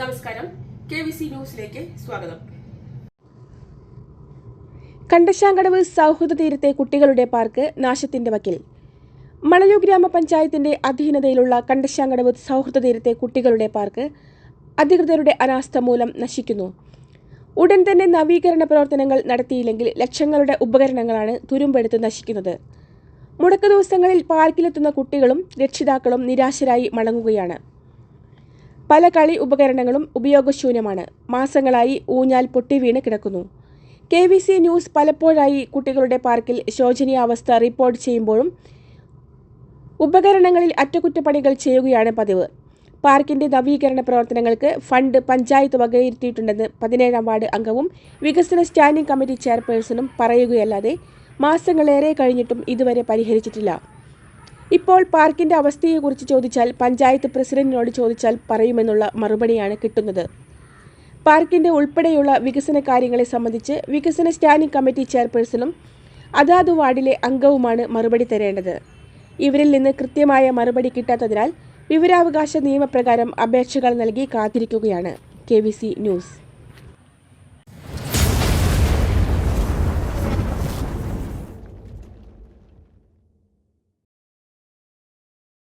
K V C ന്യൂസിലേക്ക് സ്വാഗതം. കണ്ടശാങ്കടവ് സൗഹൃദ തീരത്തെ കുട്ടികളുടെ പാർക്ക് നാശത്തിന്റെ വക്കിൽ. മണലൂർ ഗ്രാമപഞ്ചായത്തിന്റെ അധീനതയിലുള്ള കണ്ടശാങ്കടവ് സൗഹൃദ തീരത്തെ കുട്ടികളുടെ പാർക്ക് അധികൃതരുടെ അനാസ്ഥ മൂലം നശിക്കുന്നു. ഉടൻ തന്നെ നവീകരണ പ്രവർത്തനങ്ങൾ നടത്തിയില്ലെങ്കിൽ ലക്ഷങ്ങളുടെ ഉപകരണങ്ങളാണ് തുരുമ്പെടുത്ത് നശിക്കുന്നത്. മുടക്ക ദിവസങ്ങളിൽ പാർക്കിലെത്തുന്ന കുട്ടികളും രക്ഷിതാക്കളും നിരാശരായി മടങ്ങുകയാണ്. പല കളി ഉപകരണങ്ങളും ഉപയോഗശൂന്യമാണ്. മാസങ്ങളായി ഊഞ്ഞാൽ പൊട്ടിവീണ് കിടക്കുന്നു. കെ വി സി ന്യൂസ് പലപ്പോഴായി കുട്ടികളുടെ പാർക്കിൽ ശോചനീയാവസ്ഥ റിപ്പോർട്ട് ചെയ്യുമ്പോഴും ഉപകരണങ്ങളിൽ അറ്റകുറ്റപ്പണികൾ ചെയ്യുകയാണ് പതിവ്. പാർക്കിന്റെ നവീകരണ പ്രവർത്തനങ്ങൾക്ക് ഫണ്ട് പഞ്ചായത്ത് വകയിരുത്തിയിട്ടുണ്ടെന്ന് പതിനേഴാം വാർഡ് അംഗവും വികസന സ്റ്റാൻഡിംഗ് കമ്മിറ്റി ചെയർപേഴ്സണും പറയുകയല്ലാതെ മാസങ്ങളേറെ കഴിഞ്ഞിട്ടും ഇതുവരെ പരിഹരിച്ചിട്ടില്ല. ഇപ്പോൾ പാർക്കിന്റെ അവസ്ഥയെക്കുറിച്ച് ചോദിച്ചാൽ പഞ്ചായത്ത് പ്രസിഡന്റിനോട് ചോദിച്ചാൽ പറയുമെന്നുള്ള മറുപടിയാണ് കിട്ടുന്നത്. പാർക്കിന്റെ ഉൾപ്പെടെയുള്ള വികസന കാര്യങ്ങളെ സംബന്ധിച്ച് വികസന സ്റ്റാൻഡിംഗ് കമ്മിറ്റി ചെയർപേഴ്സണും അതാത് വാർഡിലെ അംഗവുമാണ് മറുപടി തരേണ്ടത്. ഇവരിൽ നിന്ന് കൃത്യമായ മറുപടി കിട്ടാത്തതിനാൽ വിവരാവകാശ നിയമപ്രകാരം അപേക്ഷകൾ നൽകി കാത്തിരിക്കുകയാണ്. K news.